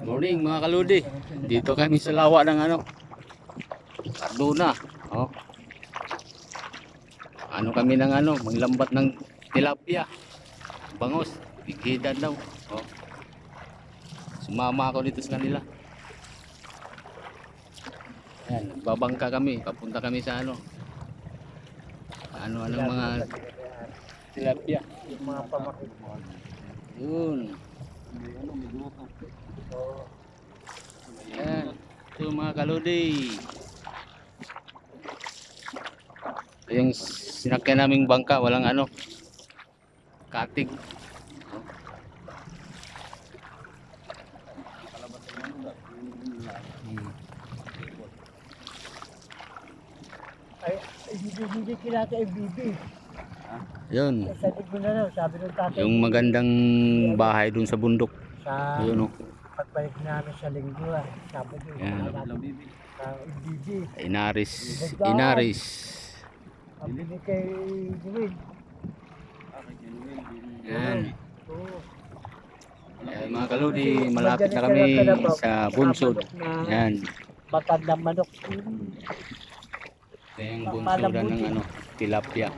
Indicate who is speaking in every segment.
Speaker 1: Morning mga kaludi. Dito kami sa lawa ng ano. Cardona. Oh. Ano kami ng ano, maglambat ng tilapia. Bangos, bigidan daw. Oh. Sumama ako dito sa kanila. Ayan, babangka kami, papunta kami sa ano. Ano ano mga tilapia.
Speaker 2: Yung mga pamakit.
Speaker 1: Yun. Ayan. Ito mga kaludi. Yung sinakyan naming bangka. Walang ano. Katig.
Speaker 2: Ay, hindi, hindi kilata FBB.
Speaker 1: Yun.
Speaker 2: Sa na lang, sabi ng tatay.
Speaker 1: Yung magandang bahay dun sa bundok.
Speaker 2: Sa
Speaker 1: Yun oh.
Speaker 2: pagbalik namin sa linggo, ah, sabi ko,
Speaker 1: Yan.
Speaker 2: sa FBB.
Speaker 1: Inaris. Inaris.
Speaker 2: Ang bili kay Gawin.
Speaker 1: Yan.
Speaker 2: Oo.
Speaker 1: Ayan, mga kaludi, malapit na kami sa bunsod. Yan.
Speaker 2: Matandang manok.
Speaker 1: Ito yung bunsodan ng ano, tilapia.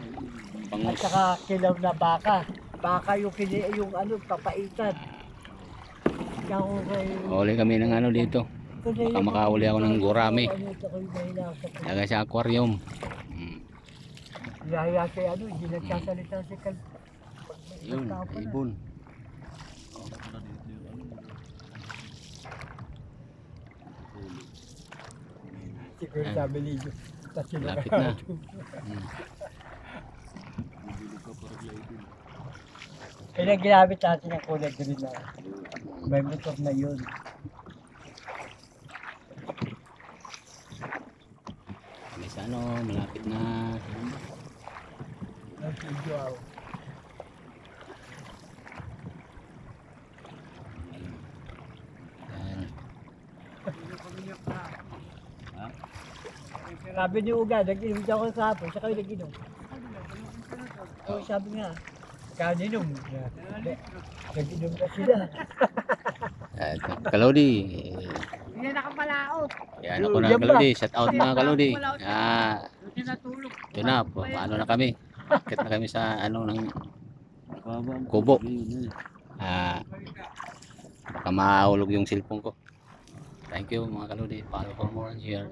Speaker 2: At
Speaker 1: Bangus.
Speaker 2: saka kilaw na baka. Baka yung, kini, yung ano, papaitan. Ko kay...
Speaker 1: Huli kami ng ano dito. Baka makahuli ako ng gurami.
Speaker 2: Ano
Speaker 1: Lagay sa aquarium. Mm.
Speaker 2: Yaya kay ano, hindi nagsasalita si Kal.
Speaker 1: Yun, ibon.
Speaker 2: Siguro sabi ni Diyos. Kasi
Speaker 1: Lapit na.
Speaker 2: Kaya ginamit natin ang kulay green na. May motor na yun.
Speaker 1: Kami sa ano, malapit na.
Speaker 2: Ako.
Speaker 1: Yan.
Speaker 2: Sabi ni Uga, nag-inom ako sa hapon, siya kayo nag-inom. Oo, sabi nga, kaninom. Nag-inom na sila.
Speaker 1: Yan. Kalodi.
Speaker 3: Hindi nakapalaot.
Speaker 1: Yan ako na? Kalodi. Shout out mga Kalodi. Ah, ito na. pa- Paano na kami? Akit na kami sa ano ng kubo. Ah, baka mahulog yung cellphone ko. Thank you mga Kalodi. Follow for more here.